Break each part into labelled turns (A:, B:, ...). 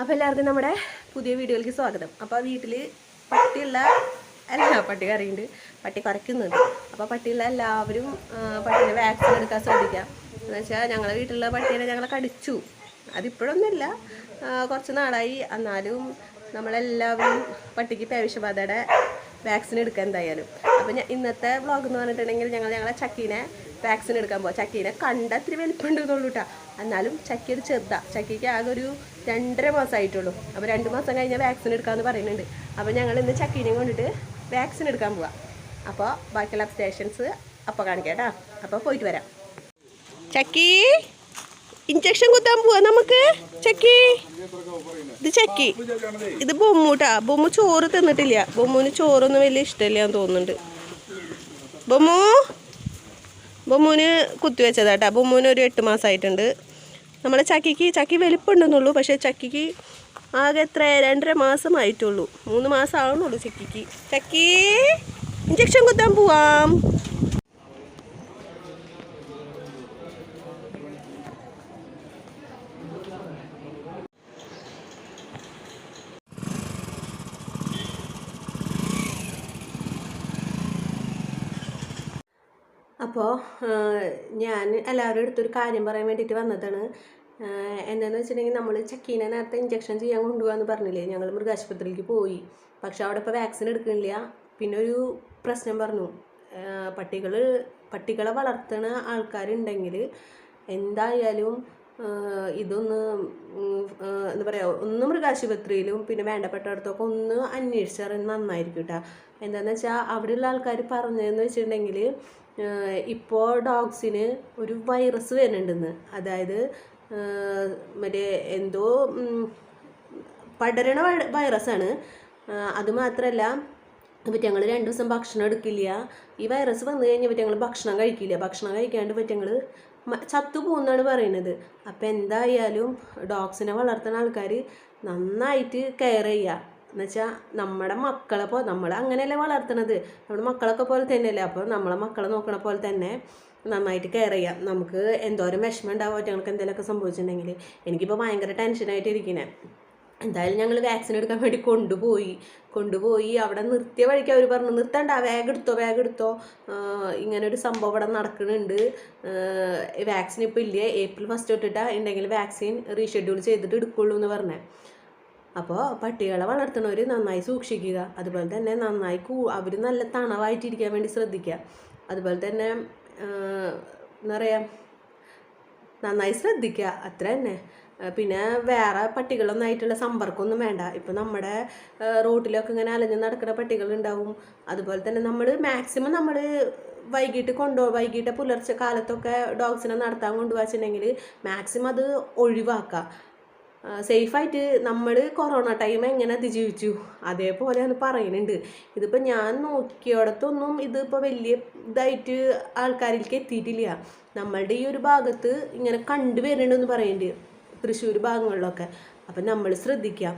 A: അപ്പോൾ എല്ലാവർക്കും നമ്മുടെ പുതിയ വീഡിയോയിലേക്ക് സ്വാഗതം. അപ്പോൾ വീട്ടിൽ പട്ടിയുള്ള അല്ല പട്ടി കറിയുണ്ട് പട്ടി കുറയ്ക്കുന്നുണ്ട് അപ്പോൾ പട്ടിയുള്ള എല്ലാവരും പട്ടീനെ വാക്സിൻ എടുക്കാൻ ശ്രദ്ധിക്കുക എന്ന് വെച്ചാൽ ഞങ്ങളെ വീട്ടിലുള്ള പട്ടീനെ ഞങ്ങളെ കടിച്ചു. അതിപ്പോഴൊന്നുമില്ല. കുറച്ച് നാളായി. എന്നാലും നമ്മളെല്ലാവരും പട്ടിക്ക് പേവിഷബാധയുടെ വാക്സിൻ എടുക്കുക എന്തായാലും. അപ്പോൾ ഞാൻ ഇന്നത്തെ വ്ളോഗ് എന്ന് പറഞ്ഞിട്ടുണ്ടെങ്കിൽ ഞങ്ങൾ ഞങ്ങളെ ചക്കീനെ വാക്സിൻ എടുക്കാൻ പോകാം ചക്കീനെ കണ്ട ഇത്തിരി വലിപ്പമുണ്ട് കേട്ടോ എന്നാലും ചക്കി ചെറുതാ. ചക്കിക്ക് ആകെ ഒരു രണ്ടര മാസമായിട്ടുള്ളൂ അപ്പോൾ രണ്ട് മാസം കഴിഞ്ഞാൽ വാക്സിൻ എടുക്കാമെന്ന് പറയുന്നുണ്ട്. അപ്പോൾ ഞങ്ങൾ ഇന്ന് ചക്കീനെയും കൊണ്ടിട്ട് വാക്സിൻ എടുക്കാൻ പോവാം. അപ്പോൾ ബാക്കിയുള്ള സ്റ്റേഷൻസ് അപ്പോൾ കാണിക്കാം അപ്പോൾ പോയിട്ട് വരാം. ചക്കി ഇഞ്ചക്ഷൻ കുത്താൻ പോവാ നമുക്ക്? ചക്കി ഇത് ചക്കി. ഇത് ബൊമ്മൂട്ടാ. ബൊമ്മ ചോറ് തിന്നിട്ടില്ല. ബൊമ്മുവിന് ചോറൊന്നും വലിയ ഇഷ്ടമില്ല എന്ന് തോന്നുന്നുണ്ട്. ബൊമ്മു ബൊമ്മുവിന് കുത്തിവെച്ചതാട്ടാ ബൊമ്മുവിന് ഒരു എട്ട് മാസമായിട്ടുണ്ട് നമ്മളെ ചക്കിക്ക് ചക്കി വലിപ്പമുണ്ടെന്നുള്ളൂ പക്ഷേ ചക്കിക്ക് ആകെ എത്ര രണ്ടര മാസമായിട്ടുള്ളൂ. മൂന്ന് മാസം ആവുന്നുള്ളൂ ചക്കിക്ക്. ചക്കി ഇഞ്ചക്ഷൻ കുത്താൻ പോവാം. അപ്പോൾ ഞാൻ എല്ലാവരുടെ അടുത്തൊരു കാര്യം പറയാൻ വേണ്ടിയിട്ട് വന്നതാണ്. എന്താണെന്ന് വെച്ചിട്ടുണ്ടെങ്കിൽ നമ്മൾ ചക്കീനെ നേരത്തെ ഇഞ്ചക്ഷൻ ചെയ്യാൻ കൊണ്ടുപോകാന്ന് പറഞ്ഞില്ലേ? ഞങ്ങൾ മൃഗാശുപത്രിക്ക് പോയി. പക്ഷെ അവിടെ ഇപ്പോൾ വാക്സിൻ എടുക്കുന്നില്ല. പിന്നെ ഒരു പ്രശ്നം പറഞ്ഞു. പട്ടികൾ പട്ടികളെ വളർത്തുന്ന ആൾക്കാരുണ്ടെങ്കിൽ എന്തായാലും ഇതൊന്ന് എന്താ പറയുക ഒന്ന് മൃഗാശുപത്രിയിലും പിന്നെ വേണ്ടപ്പെട്ടയിടത്തൊക്കെ ഒന്ന് അന്വേഷിച്ചാൽ നന്നായിരിക്കും കേട്ടോ എന്താണെന്ന് വെച്ചാൽ അവിടെയുള്ള ആൾക്കാർ പറഞ്ഞതെന്ന് വെച്ചിട്ടുണ്ടെങ്കിൽ ഇപ്പോൾ ഡോഗ്സിന് ഒരു വൈറസ് വരുന്നുണ്ടെന്ന്. അതായത് മറ്റേ എന്തോ പടരണ വൈറസാണ്. അതുമാത്രമല്ല ഇപ്പം ഞങ്ങൾ രണ്ട് ദിവസം ഭക്ഷണം എടുക്കില്ല. ഈ വൈറസ് വന്നു കഴിഞ്ഞാൽ ഞങ്ങൾ ഭക്ഷണം കഴിക്കില്ല. ഭക്ഷണം കഴിക്കാണ്ട് പറ്റി ഞങ്ങൾ ചത്തു പോകുന്നാണ് പറയുന്നത് അപ്പം എന്തായാലും ഡോഗ്സിനെ വളർത്തുന്ന ആൾക്കാർ നന്നായിട്ട് കെയർ ചെയ്യുക എന്നുവെച്ചാൽ നമ്മുടെ മക്കളെ പോ നമ്മൾ അങ്ങനെയല്ലേ വളർത്തുന്നത് നമ്മുടെ മക്കളൊക്കെ പോലെ തന്നെയല്ലേ? അപ്പോൾ നമ്മളെ മക്കളെ നോക്കണ പോലെ തന്നെ നന്നായിട്ട് കെയർ ചെയ്യാം. നമുക്ക് എന്തോരം വിഷമം ഉണ്ടാവും? ഞങ്ങൾക്ക് എന്തെങ്കിലുമൊക്കെ സംഭവിച്ചിട്ടുണ്ടെങ്കിൽ എനിക്കിപ്പോൾ ഭയങ്കര ടെൻഷനായിട്ട് ഇരിക്കണേ എന്തായാലും ഞങ്ങൾ വാക്സിൻ എടുക്കാൻ വേണ്ടി കൊണ്ടുപോയി. കൊണ്ടുപോയി. അവിടെ നിർത്തിയ വഴിക്ക് അവർ പറഞ്ഞു നിർത്തണ്ട വേഗം എടുത്തോ വേഗം എടുത്തോ. ഇങ്ങനെ ഒരു സംഭവം ഇവിടെ നടക്കുന്നുണ്ട്. വാക്സിൻ ഇപ്പോൾ ഇല്ലേ? ഏപ്രിൽ ഫസ്റ്റ് തൊട്ടിട്ടാ ഉണ്ടെങ്കിൽ വാക്സിൻ റീഷെഡ്യൂൾ ചെയ്തിട്ട് എടുക്കുള്ളൂ എന്ന് പറഞ്ഞേ. അപ്പോൾ പട്ടികളെ വളർത്തുന്നവർ നന്നായി സൂക്ഷിക്കുക. അതുപോലെ തന്നെ നന്നായി കൂ അവർ നല്ല തണവായിട്ടിരിക്കാൻ വേണ്ടി ശ്രദ്ധിക്കുക. അതുപോലെ തന്നെ എന്താ പറയുക നന്നായി ശ്രദ്ധിക്കുക. അത്ര തന്നെ പിന്നെ വേറെ പട്ടികളൊന്നും ആയിട്ടുള്ള സമ്പർക്കമൊന്നും വേണ്ട. ഇപ്പം നമ്മുടെ റോട്ടിലൊക്കെ ഇങ്ങനെ അലഞ്ഞ് നടക്കുന്ന പട്ടികളുണ്ടാവും. അതുപോലെ തന്നെ നമ്മൾ മാക്സിമം നമ്മൾ വൈകിട്ട് കൊണ്ടു വൈകിട്ട് പുലർച്ചെ കാലത്തൊക്കെ ഡോഗ്സിനെ നടത്താൻ കൊണ്ടുപോകാച്ചിട്ടുണ്ടെങ്കിൽ മാക്സിമം അത് ഒഴിവാക്കുക സേഫായിട്ട് നമ്മൾ കൊറോണ ടൈം എങ്ങനെ അതിജീവിച്ചു? അതേപോലെയാണ് പറയുന്നുണ്ട്. ഇതിപ്പോൾ ഞാൻ നോക്കിയോടത്തൊന്നും ഇതിപ്പോൾ വലിയ ഇതായിട്ട് ആൾക്കാരിലേക്ക് എത്തിയിട്ടില്ല. നമ്മളുടെ ഈ ഒരു ഭാഗത്ത് ഇങ്ങനെ കണ്ടുവരുന്നുണ്ടെന്ന് പറയുന്നുണ്ട്. തൃശ്ശൂർ ഭാഗങ്ങളിലൊക്കെ. അപ്പം നമ്മൾ ശ്രദ്ധിക്കാം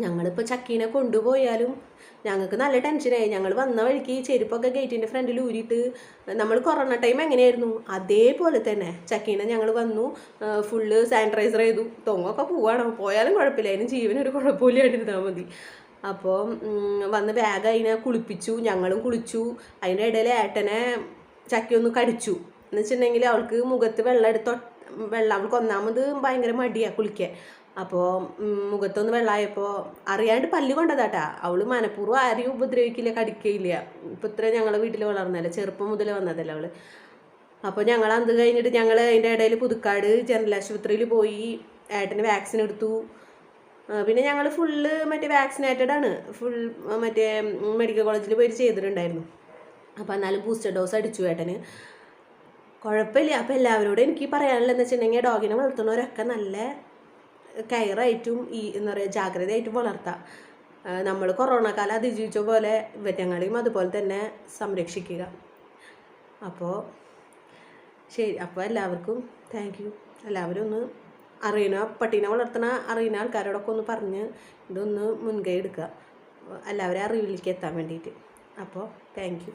A: ഞങ്ങളിപ്പോൾ ചക്കീനെ കൊണ്ടുപോയാലും ഞങ്ങൾക്ക് നല്ല ടെൻഷനായി. ഞങ്ങൾ വന്ന വഴിക്ക് ഈ ചെരുപ്പൊക്കെ ഗേറ്റിന്റെ ഫ്രണ്ടിൽ ഊരിയിട്ട് നമ്മൾ കൊറോണ ടൈം എങ്ങനെയായിരുന്നു? അതേപോലെ തന്നെ ചക്കീനെ ഞങ്ങൾ വന്നു ഫുള്ള് സാനിറ്റൈസർ ചെയ്തു. തൊങ്ങൊക്കെ പോവാണ്. പോയാലും കുഴപ്പമില്ല അതിന് ജീവനൊരു കുഴപ്പമില്ലാണ്ടിരുന്നാൽ മതി. അപ്പോൾ വന്ന് ബാഗ് അതിനെ കുളിപ്പിച്ചു. ഞങ്ങളും കുളിച്ചു. അതിന്റെ ഇടയിൽ ഏട്ടനെ ചക്കയൊന്ന് കടിച്ചു. എന്ന് വെച്ചിട്ടുണ്ടെങ്കിൽ അവൾക്ക് മുഖത്ത് വെള്ളം എടുത്ത് വെള്ളം അവൾക്ക് ഒന്നാമത് ഭയങ്കര മടിയാ കുളിക്കാൻ. അപ്പോൾ മുഖത്തൊന്ന് വെള്ളമായപ്പോൾ അറിയാണ്ട് പല്ല് കൊണ്ടതാട്ടാ. അവൾ മനഃപൂർവം ആരെയും ഉപദ്രവിക്കില്ല കടിക്കയില്ല. ഇപ്പം ഇത്ര ഞങ്ങളെ വീട്ടിൽ വളർന്നല്ലേ ചെറുപ്പം മുതൽ വന്നതല്ല അവൾ അപ്പോൾ ഞങ്ങൾ അത് കഴിഞ്ഞിട്ട് ഞങ്ങൾ അതിന്റെ ഇടയിൽ പുതുക്കാട് ജനറൽ ആശുപത്രിയിൽ പോയി ഏട്ടന് വാക്സിൻ എടുത്തു. പിന്നെ ഞങ്ങൾ ഫുള്ള് മറ്റേ വാക്സിനേറ്റഡ് ആണ്. ഫുൾ മറ്റേ മെഡിക്കൽ കോളേജിൽ പോയി ചെയ്തിട്ടുണ്ടായിരുന്നു. അപ്പോൾ എന്നാലും ബൂസ്റ്റർ ഡോസ് അടിച്ചു ഏട്ടന്. കുഴപ്പമില്ല. അപ്പോൾ എല്ലാവരോടും എനിക്ക് പറയാനുള്ളതെന്ന് വെച്ചിട്ടുണ്ടെങ്കിൽ ഡോഗിനെ വളർത്തുന്നവരൊക്കെ നല്ല കെയറായിട്ടും ഈ എന്താ പറയുക ജാഗ്രതയായിട്ടും വളർത്താം. നമ്മൾ കൊറോണ കാലം അതിജീവിച്ച പോലെ ഇവറ്റങ്ങളെയും അതുപോലെ തന്നെ സംരക്ഷിക്കുക. അപ്പോൾ ശരി അപ്പോൾ എല്ലാവർക്കും താങ്ക് യു എല്ലാവരും ഒന്ന് അറിയണ പട്ടീനെ വളർത്തണ അറിയുന്ന ആൾക്കാരോടൊക്കെ ഒന്ന് പറഞ്ഞ് ഇതൊന്ന് മുൻകൈ എടുക്കുക. എല്ലാവരെയും അറിവിലേക്ക് എത്താൻ വേണ്ടിയിട്ട്. അപ്പോൾ താങ്ക് യു